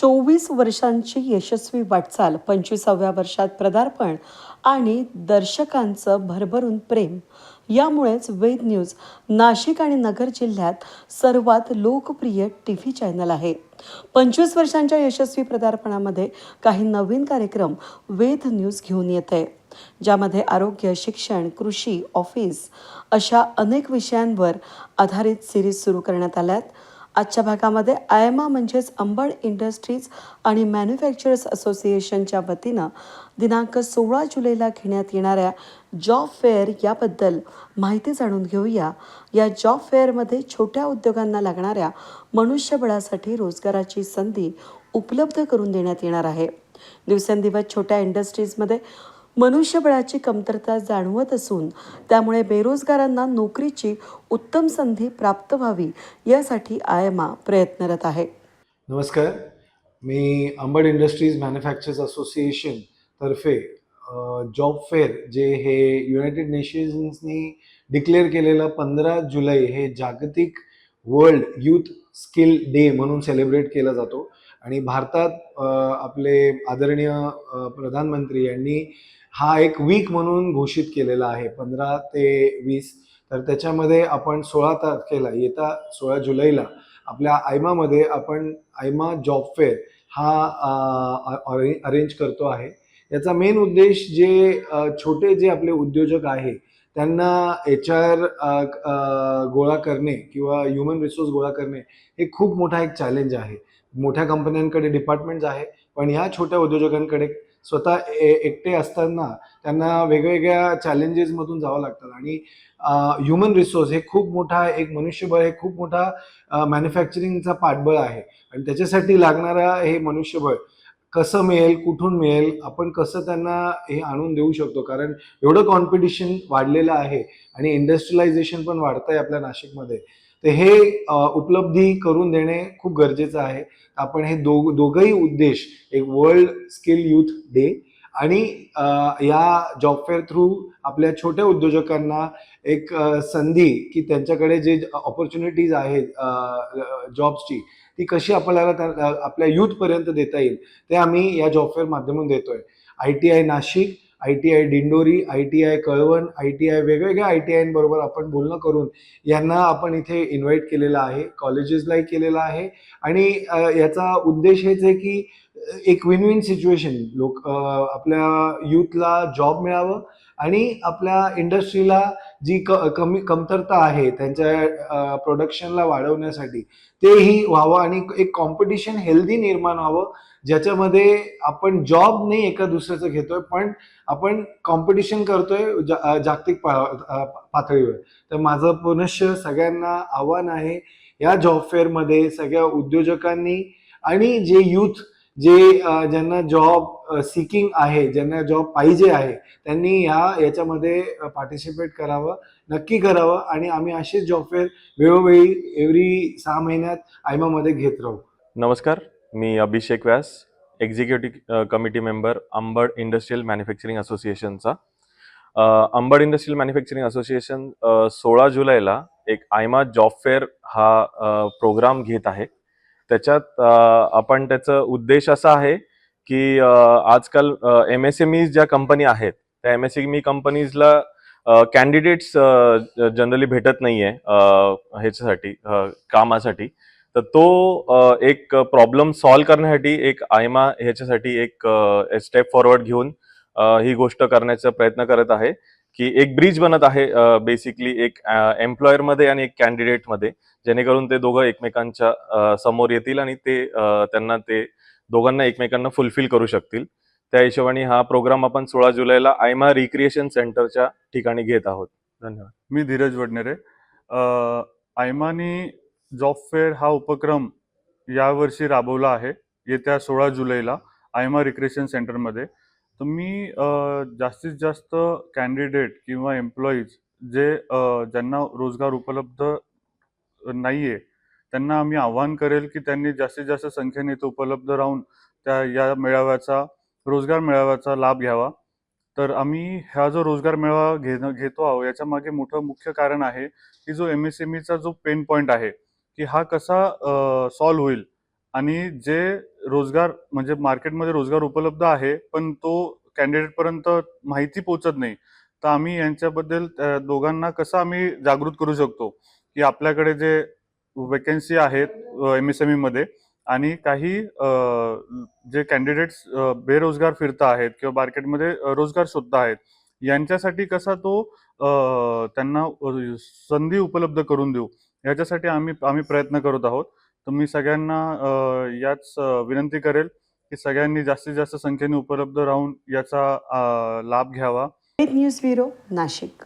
चोवीस वर्षांची यशस्वी वाटचाल पंचवीसाव्या वर्षात पदार्पण आणि दर्शकांचं भरभरून प्रेम. यामुळेच वेद न्यूज नाशिक आणि नगर जिल्ह्यात सर्वात लोकप्रिय टी व्ही चॅनल आहे. पंचवीस वर्षांच्या यशस्वी पदार्पणामध्ये काही नवीन कार्यक्रम वेद न्यूज घेऊन येत आहे ज्यामध्ये आरोग्य शिक्षण कृषी ऑफिस अशा अनेक विषयांवर आधारित सिरीज सुरू करण्यात आल्यात. आजच्या भागामध्ये आयमा म्हणजेच अंबड इंडस्ट्रीज आणि मॅन्युफॅक्चरर्स असोसिएशनच्या वतीनं दिनांक सोळा जुलैला घेण्यात येणाऱ्या जॉब फेअर याबद्दल माहिती जाणून घेऊया. या जॉब फेअरमध्ये छोट्या उद्योगांना लागणाऱ्या मनुष्यबळासाठी रोजगाराची संधी उपलब्ध करून देण्यात येणार आहे. दिवसेंदिवस छोट्या इंडस्ट्रीजमध्ये मनुष्यबळाची कमतरता जाणवत असून त्यामुळे बेरोजगारांना नोकरीची उत्तम संधी प्राप्त व्हावी यासाठी आयमा प्रयत्नरत आहे. नमस्कार. मी अंबड इंडस्ट्रीज मॅन्युफॅक्चरर्स असोसिएशन तर्फे जॉब फेअर जे हे युनायटेड नेशन्सनी डिक्लेअर केलेलं पंधरा जुलै हे जागतिक वर्ल्ड यूथ स्किल डे म्हणून सेलिब्रेट केला जातो. आणि भारतात आपले आदरणीय प्रधानमंत्री यांनी हा एक वीक म्हणून घोषित केलेला आहे. पंधरा ते वीस. तर त्याच्यामध्ये आपण सोळा तारखेला येता सोळा जुलैला आपल्या आयमामध्ये आपण आयमा जॉब फेअर हा अरेंज करतो आहे. याचा मेन उद्देश जे छोटे जे आपले उद्योजक आहे त्यांना एच आर गोळा करणे किंवा ह्युमन रिसोर्स गोळा करणे हे खूप मोठा एक चॅलेंज आहे. मोठ्या कंपन्यांकडे डिपार्टमेंट्स आहे पण ह्या छोट्या उद्योजकांकडे स्वतः ए एकटे असताना त्यांना वेगवेगळ्या चॅलेंजेसमधून जावं लागतात आणि ह्युमन रिसोर्स हे खूप मोठा एक मनुष्यबळ हे खूप मोठा मॅन्युफॅक्चरिंगचा पाठबळ आहे. आणि त्याच्यासाठी लागणारा हे मनुष्यबळ कसं मिळेल कुठून मिळेल आपण कसं त्यांना हे आणून देऊ शकतो? कारण एवढं कॉम्पिटिशन वाढलेलं आहे आणि इंडस्ट्रियलायझेशन पण वाढतं आहे आपल्या नाशिकमध्ये. तर हे उपलब्धी करून देणे खूप गरजेचं आहे. आपण हे दो दोघंही उद्देश एक वर्ल्ड स्किल युथ डे आणि या जॉब फेअर थ्रू आपल्या छोट्या उद्योजकांना एक संधी की त्यांच्याकडे जे ऑपॉर्च्युनिटीज आहेत जॉब्सची ती कशी आपल्याला त्या- आपल्या यूथपर्यंत देता येईल ते आम्ही या जॉब फेअर माध्यमातून देतोय. I T I Nashik I T I Dindori I T I Kalwan I T I वेगवेगळ्या आय टी आयबरोबर आपण बोलणं करून यांना आपण इथे इन्व्हाइट केलेलं आहे कॉलेजेसलाही केलेलं आहे. आणि याचा उद्देश हेच आहे की एक विन विन सिच्युएशन लोक आपल्या यूथला जॉब मिळावं आणि आपल्या इंडस्ट्रीला जी क कमी कमतरता आहे त्यांच्या प्रोडक्शनला वाढवण्यासाठी तेही व्हावं आणि एक कॉम्पिटिशन हेल्दी निर्माण व्हावं ज्याच्यामध्ये आपण जॉब नाही एका दुसऱ्याचं घेतोय पण आपण कॉम्पिटिशन करतोय जा जागतिक पा पातळीवर. तर माझं पुनश्च सगळ्यांना आव्हान आहे या जॉब फेअरमध्ये सगळ्या उद्योजकांनी आणि जे यूथ जे ज्यांना जॉब सिकिंग आहे ज्यांना जॉब पाहिजे आहे त्यांनी ह्या याच्यामध्ये पार्टिसिपेट करावं नक्की करावं आणि आम्ही असेच जॉब फेअर वेळोवेळी एव्हरी सहा महिन्यात आयमामध्ये घेत राहू. नमस्कार मी Abhishek Vyas executive committee member Ambad industrial manufacturing असोसिएशनचा Ambad industrial manufacturing association सोळा जुलैला एक आयमा जॉब फेअर हा प्रोग्राम घेत आहे. त्याच्यात आपण त्याचं उद्देश असा आहे की आजकाल एम एस एम ई ज्या कंपनी आहेत त्या एम एस एम ई कंपनीजला कॅन्डिडेट्स जनरली भेटत नाहीये ह्याच्यासाठी कामासाठी. तर तो एक प्रॉब्लेम सॉल्व्ह करण्यासाठी एक आयमा ह्याच्यासाठी एक स्टेप फॉरवर्ड घेऊन ही गोष्ट करण्याचा प्रयत्न करत आहे. की एक ब्रिज बनत आहे बेसिकली एक एम्प्लॉयरमध्ये आणि एक कॅन्डिडेटमध्ये जेणेकरून ते दोघं एकमेकांच्या समोर येतील आणि ते त्यांना ते दोघांना एकमेकांना फुलफिल करू शकतील. त्या हिशोबाने हा प्रोग्राम आपण सोळा जुलैला आयमा रिक्रिएशन सेंटरच्या ठिकाणी घेत आहोत. धन्यवाद. मी धीरज वडनेरे. आयमानी जॉब फेअर हा उपक्रम यावर्षी राबवला आहे. येत्या सोळा जुलैला आयमा रिक्रिएशन सेंटरमध्ये तर मी जास्तीत जास्त कॅन्डिडेट किंवा एम्प्लॉईज जे ज्यांना रोजगार उपलब्ध नाही आहे त्यांना आम्ही आव्हान करेल की त्यांनी जास्तीत जास्त संख्येने इथं उपलब्ध राहून त्या या मेळाव्याचा रोजगार मेळाव्याचा लाभ घ्यावा. तर आम्ही हा जो रोजगार मेळावा घेणं घेतो आहोत याच्या मागे मोठं मुख्य कारण आहे की जो एम एस एम ईचा जो पेन पॉईंट आहे की हा कसा सॉल्व्ह होईल आणि जे रोजगार म्हणजे मार्केटमध्ये रोजगार उपलब्ध आहे पण तो कॅन्डिडेटपर्यंत माहिती पोहोचत नाही. तर आम्ही यांच्याबद्दल दोघांना कसं आम्ही जागृत करू शकतो? की आपल्याकडे जे वेकन्सी आहेत एम एस एम ई मध्ये आणि काही जे कॅन्डिडेट्स बेरोजगार फिरता आहेत किंवा मार्केटमध्ये रोजगार शोधता आहेत यांच्यासाठी कसा तो त्यांना संधी उपलब्ध करून देऊ? याच्यासाठी आम्ही आम्ही प्रयत्न करत आहोत. तर मी सगळ्यांना याच विनंती करेल की सगळ्यांनी जास्तीत जास्त संख्येने उपलब्ध राहून याचा लाभ घ्यावा. News bureau Nashik